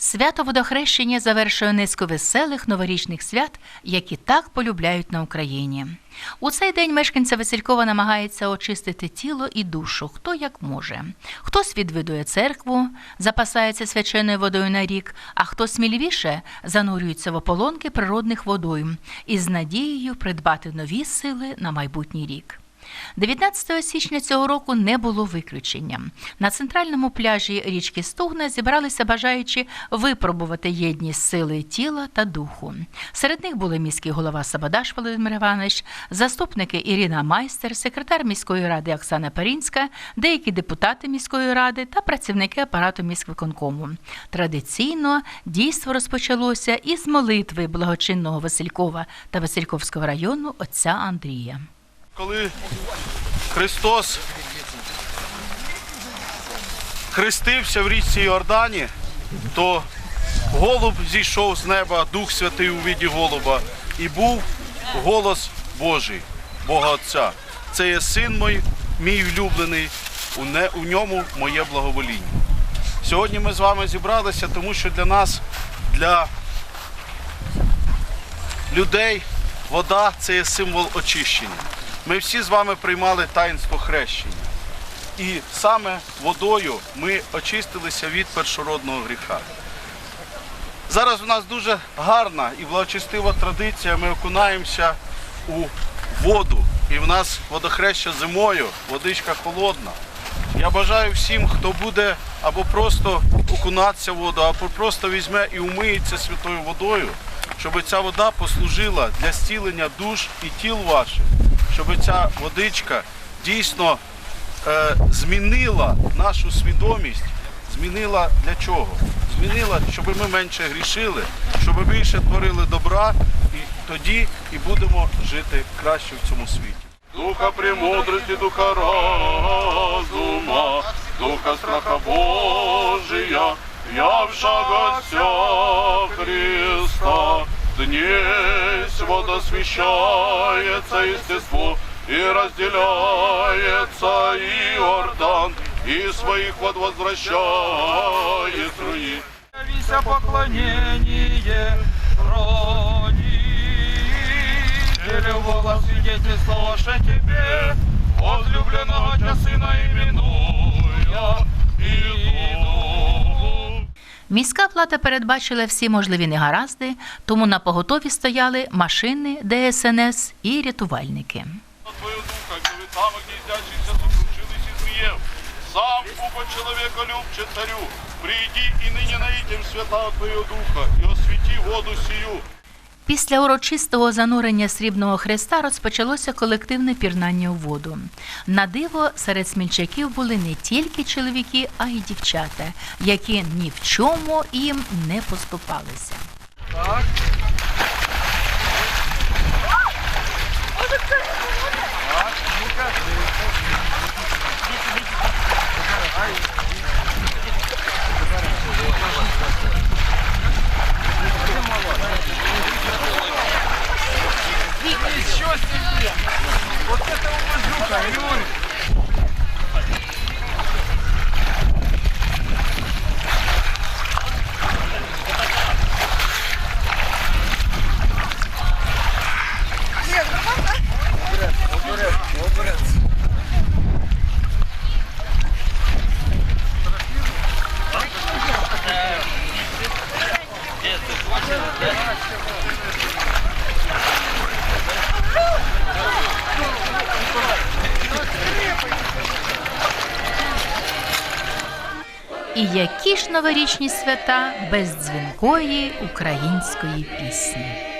Свято водохрещення завершує низку веселих новорічних свят, які так полюбляють на Україні. У цей день мешканця Василькова намагається очистити тіло і душу, хто як може. Хтось відвідує церкву, запасається свяченою водою на рік, а хто сміливіше занурюється в ополонки природних водойм із надією придбати нові сили на майбутній рік. 19 січня цього року не було виключенням. На центральному пляжі річки Стугна зібралися бажаючи випробувати єдність сили тіла та духу. Серед них були міський голова Сабадаш Володимир Іванович, заступники Ірина Майстер, секретар міської ради Оксана Парінська, деякі депутати міської ради та працівники апарату міськвиконкому. Традиційно дійство розпочалося із молитви благочинного Василькова та Васильковського району отця Андрія. Коли Христос хрестився в річці Йордані, то голуб зійшов з неба, Дух Святий у віді голуба, і був голос Божий, Бога Отця. Це є син мій, мій влюблений, у, ньому моє благовоління. Сьогодні ми з вами зібралися, тому що для нас, для людей, вода це є символ очищення. Ми всі з вами приймали таїнство хрещення. І саме водою ми очистилися від першородного гріха. Зараз у нас дуже гарна і благочестива традиція. Ми окунаємося у воду. І в нас водохреща зимою, водичка холодна. Я бажаю всім, хто буде або просто окунатися в воду, або просто візьме і умиється святою водою, щоб ця вода послужила для зцілення душ і тіл ваших, щоб ця водичка дійсно е, змінила нашу свідомість, змінила для чого? Змінила, щоб ми менше грішили, щоб більше творили добра, і тоді і будемо жити краще в цьому світі. Духа премудрости, духа разума, духа страха Божия, явшего Отца Христа, днесь водосвящается естество, и разделяется Иордан, и своих вод возвращает руи. Вися поклонение рони. Любого свидетельства ваше тебе, возлюбленного тебя сына именуя, иду. Міська влада передбачила всі можливі негаразди, тому на поготові стояли машини, ДСНС і рятувальники. Твою духа, клеветам гнездящихся сокрушились и змеев. Сам купа чоловіка любче царю, прийди і нині наитим свята Твоего духа, і освіті воду сию. Після урочистого занурення срібного хреста розпочалося колективне пірнання у воду. На диво серед смільчаків були не тільки чоловіки, а й дівчата, які ні в чому їм не поступалися. Еще Jonathan was going. І які ж новорічні свята без дзвінкої української пісні.